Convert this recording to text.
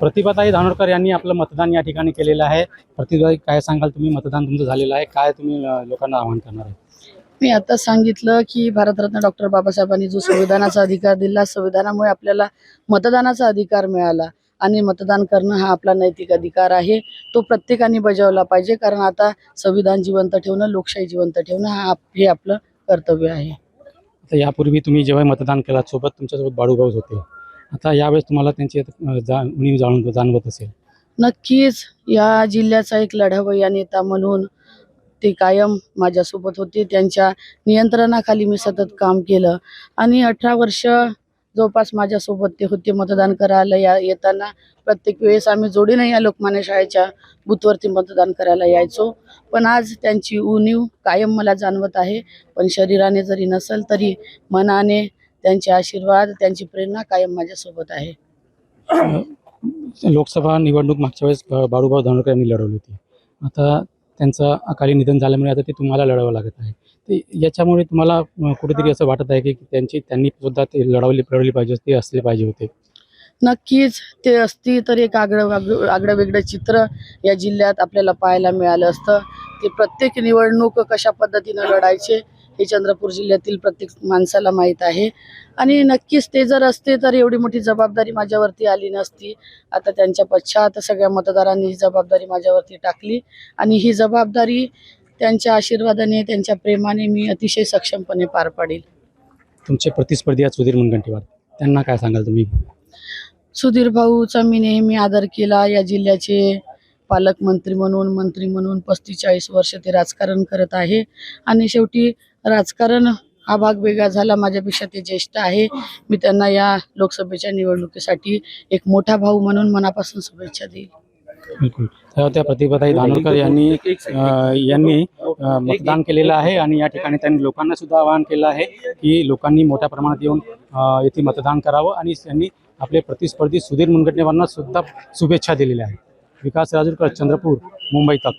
प्रतिभाताई धानोरकर यांनी आपलं मतदान या ठिकाणी केलेलं आहे. प्रतिभाताई काय सांगाल तुम्ही? मतदान तुमचं झालेलं आहे. काय तुम्ही लोकांना आवाहन करणार आहे? मी आता सांगितलं की भारतरत्न डॉक्टर बाबासाहेबांनी जो संविधानाचा अधिकार दिला संविधानामुळे आपल्याला मतदानाचा अधिकार मिळाला आणि मतदान करणं हा आपला नैतिक अधिकार आहे. तो प्रत्येकाने बजावला पाहिजे कारण आता संविधान जिवंत ठेवणं लोकशाही जिवंत ठेवणं हा आप- हे आपलं कर्तव्य आहे. आता यापूर्वी तुम्ही जेव्हा मतदान केलात सोबत तुमच्यासोबत बाळूभाऊ होते. आता यावेळेस तुम्हाला त्यांची जा उणीव जाणून जाणवत असेल. नक्कीच या जिल्ह्याचा एक लढावया नेता म्हणून ते कायम माझ्यासोबत होते. त्यांच्या नियंत्रणाखाली मी सतत काम केलं. आणि अठरा वर्ष जवळपास माझ्यासोबत ते होते. मतदान करायला या येताना प्रत्येक वेळेस आम्ही जोडीने या लोकमान्य शाळेच्या बूथवरती मतदान करायला यायचो. पण आज त्यांची उणीव कायम मला जाणवत आहे. पण शरीराने जरी नसेल तरी मनाने त्यांचे आशीर्वाद त्यांची प्रेरणा कायम माझ्यासोबत आहे. लोकसभा निवडणूक मागच्या वेळेस बाळूभाऊ धानोरकर यांनी लढवली होती. आता त्यांचं अकाली निधन झाल्यामुळे आता ते तुम्हाला लढावं लागत आहे. ते याच्यामुळे तुम्हाला कुठेतरी असं वाटत आहे की त्यांची त्यांनी सुद्धा ते लढवली लढवली पाहिजे ते असले पाहिजे होते? नक्कीच ते असती तर एक आगळं आगळं वेगळं चित्र या जिल्ह्यात आपल्याला पाहायला मिळालं असतं. ते प्रत्येक निवडणूक कशा पद्धतीनं लढायचे हे चंद्रपूर जिल्ह्यातील प्रत्येक माणसाला माहीत आहे. आणि नक्कीच ते जर असते तर एवढी मोठी जबाबदारी माझ्यावरती आली नसती. आता त्यांच्या पश्चात सगळ्या मतदारांनी ही जबाबदारी माझ्यावरती टाकली. आणि ही जबाबदारी त्यांच्या आशीर्वादाने त्यांच्या प्रेमाने मी अतिशय सक्षमपणे पार पाडील. तुमचे प्रतिस्पर्धी आहेत सुधीर मुनगंटीवार. त्यांना काय सांगाल तुम्ही? सुधीर भाऊचा मी नेहमी आदर केला. या जिल्ह्याचे पालकमंत्री म्हणून मंत्री म्हणून पस्तीस चाळीस वर्ष ते राजकारण करत आहे. आणि शेवटी राजकारण हा भाग वेगळा झाला. माझ्यापेक्षा ते ज्येष्ठ आहे. मी त्यांना या लोकसभेच्या निवडणुकीसाठी एक मोठा भाऊ म्हणून मनापासून शुभेच्छा देईल बिलकुल. तर त्या प्रतिभाताई धानोरकर यांनी यांनी मतदान केलेलं आहे आणि या ठिकाणी त्यांनी लोकांना सुद्धा आवाहन केलं आहे की लोकांनी मोठ्या प्रमाणात येऊन येथे मतदान करावं आणि त्यांनी आपले प्रतिस्पर्धी सुधीर मुनगंटीवारांना सुद्धा शुभेच्छा दिलेल्या आहेत. विकास राजूरकर चंद्रपूर मुंबई तक.